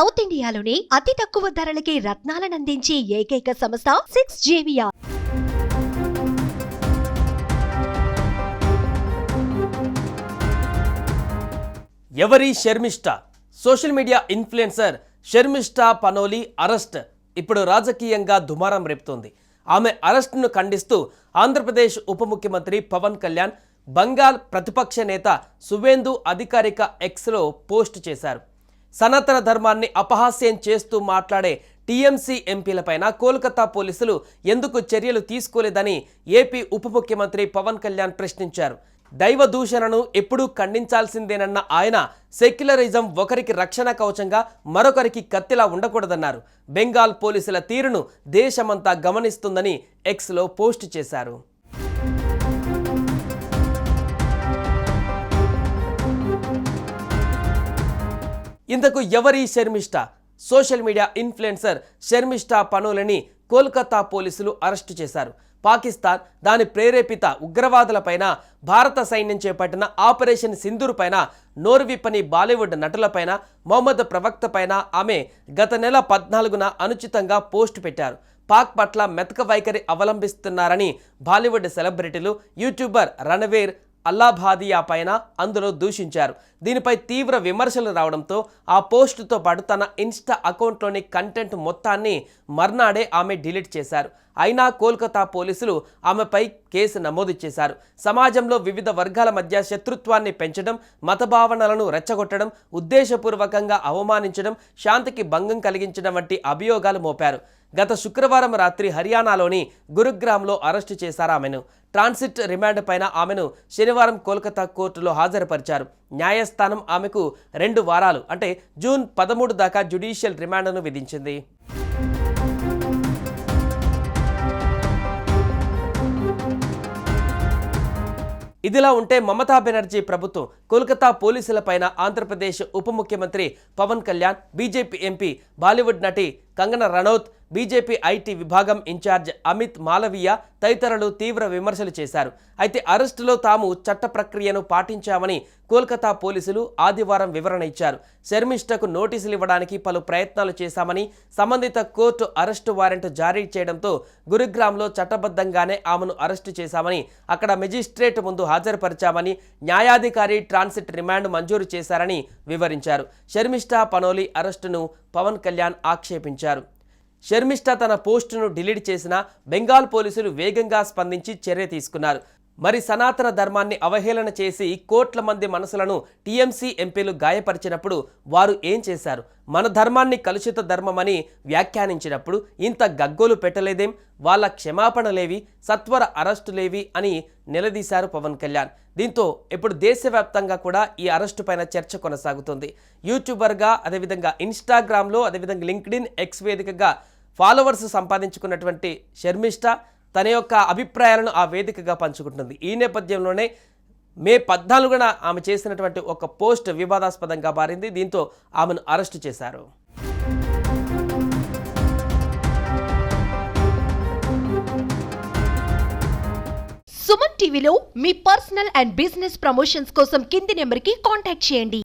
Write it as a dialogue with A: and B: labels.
A: South ఇండియాలోని అతి తక్కువ ధరలకి రత్నాలనందించే ఏకైక సంస్థ సిక్స్ జేవియా
B: ఎవరి Sharmishta? Social media influencer Sharmishta Panoli arrest. ఇప్పుడు రాజకీయంగా దుమారం రేపుతోంది. ఆమె అరెస్టును ఖండిస్తూ ఆంధ్రప్రదేశ్ ఉప ముఖ్యమంత్రి పవన్ కళ్యాణ్ బంగాల్ ప్రతిపక్ష నేత సువేందు అధికారిక ఎక్స్లో పోస్ట్ చేశారు. సనాతన ధర్మాన్ని అపహాస్యం చేస్తూ మాట్లాడే టీఎంసీ ఎంపీలపైన కోల్కతా పోలీసులు ఎందుకు చర్యలు తీసుకోలేదని ఏపీ ఉప ముఖ్యమంత్రి పవన్ కళ్యాణ్ ప్రశ్నించారు. దైవ దూషణను ఎప్పుడూ ఖండించాల్సిందేనన్న ఆయన సెక్యులరిజం ఒకరికి రక్షణ కవచంగా మరొకరికి కత్తిలా ఉండకూడదన్నారు. బెంగాల్ పోలీసుల తీరును దేశమంతా గమనిస్తుందని ఎక్స్లో పోస్ట్ చేశారు. ఇంతకు ఎవరి Sharmishta social media influencer Sharmishta పనులని కోల్కతా పోలీసులు అరెస్టు చేశారు. పాకిస్తాన్ దాని ప్రేరేపిత ఉగ్రవాదులపైన భారత సైన్యం చేపట్టిన ఆపరేషన్ సింధూర్ పైన నోర్విపని బాలీవుడ్ నటులపైన మొహమ్మద్ ప్రవక్త పైన ఆమె గత నెల పద్నాలుగున అనుచితంగా పోస్ట్ పెట్టారు. పాక్ పట్ల మెతక వైఖరి అవలంబిస్తున్నారని బాలీవుడ్ సెలబ్రిటీలు యూట్యూబర్ రణవీర్ అల్లాభాదియా పైన అందులో దూషించారు. దీనిపై తీవ్ర విమర్శలు రావడంతో ఆ పోస్టుతో పాటు తన ఇన్స్టా అకౌంట్లోని కంటెంట్ మొత్తాన్ని మర్నాడే ఆమె డిలీట్ చేశారు. అయినా కోల్కతా పోలీసులు ఆమెపై కేసు నమోదు చేశారు. సమాజంలో వివిధ వర్గాల మధ్య శత్రుత్వాన్ని పెంచడం మతభావనలను రెచ్చగొట్టడం ఉద్దేశపూర్వకంగా అవమానించడం శాంతికి భంగం కలిగించడం వంటి అభియోగాలు మోపారు. గత శుక్రవారం రాత్రి హర్యానాలోని గురుగ్రామ్లో అరెస్టు చేశారు ఆమెను. ట్రాన్సిట్ రిమాండ్ పైన ఆమెను శనివారం కోల్కతా కోర్టులో హాజరుపరిచారు. న్యాయస్థానం ఆమెకు రెండు వారాలు అంటే జూన్ పదమూడు దాకా జ్యుడిషియల్ రిమాండ్ను విధించింది. ఇదిలా ఉంటే మమతా బెనర్జీ ప్రభుత్వం కోల్కతా పోలీసులపైన ఆంధ్రప్రదేశ్ ఉప ముఖ్యమంత్రి Pawan Kalyan BJP MP Bollywood నటి కంగన రనౌత్ బీజేపీ ఐటీ విభాగం ఇన్ఛార్జ్ అమిత్ మాలవీయ తదితరులు తీవ్ర విమర్శలు చేశారు. అయితే అరెస్టులో తాము చట్ట ప్రక్రియను పాటించామని కోల్కతా పోలీసులు ఆదివారం వివరణ ఇచ్చారు. శర్మిష్టకు నోటీసులు ఇవ్వడానికి పలు ప్రయత్నాలు చేశామని సంబంధిత కోర్టు అరెస్టు వారెంట్ జారీ చేయడంతో గురుగ్రామ్లో చట్టబద్ధంగానే ఆమెను అరెస్టు చేశామని అక్కడ మెజిస్ట్రేట్ ముందు హాజరుపరిచామని న్యాయాధికారి ట్రాన్సిట్ రిమాండ్ మంజూరు చేశారని వివరించారు. శర్మిష్ఠ పనోలి అరెస్టును పవన్ కళ్యాణ్ ఆక్షేపించారు. షర్మిష్ట తన పోస్టును డిలీట్ చేసిన బెంగాల్ పోలీసులు వేగంగా స్పందించి చర్య తీసుకున్నారు. మరి సనాతన ధర్మాన్ని అవహేళన చేసి కోట్ల మంది మనసులను టీఎంసీ ఎంపీలు గాయపరిచినప్పుడు వారు ఏం చేశారు? మన ధర్మాన్ని కలుషిత ధర్మమని వ్యాఖ్యానించినప్పుడు ఇంత గగ్గోలు పెట్టలేదేం? వాళ్ళ క్షమాపణలేవి సత్వర అరెస్టులేవి అని నిలదీశారు పవన్ కళ్యాణ్. దీంతో ఇప్పుడు దేశవ్యాప్తంగా కూడా ఈ అరెస్టు పైన చర్చ కొనసాగుతుంది. యూట్యూబర్గా అదేవిధంగా ఇన్స్టాగ్రామ్లో అదేవిధంగా లింక్డ్ఇన్ ఎక్స్ వేదికగా ఫాలోవర్స్ సంపాదించుకున్నటువంటి షర్మిష్ట తన యొక్క అభిప్రాయాలను ఆ వేదికగా పంచుకుంటుంది. ఈ నేపథ్యంలోనే మే పద్నాలుగున ఆమె చేసినటువంటి ఒక పోస్ట్ వివాదాస్పదంగా మారింది. దీంతో ఆమెను అరెస్టు చేశారు.
A: సుమన్ టీవీలో మీ పర్సనల్ అండ్ బిజినెస్ ప్రమోషన్స్ కోసం కింది నెంబర్కి కాంటాక్ట్ చేయండి.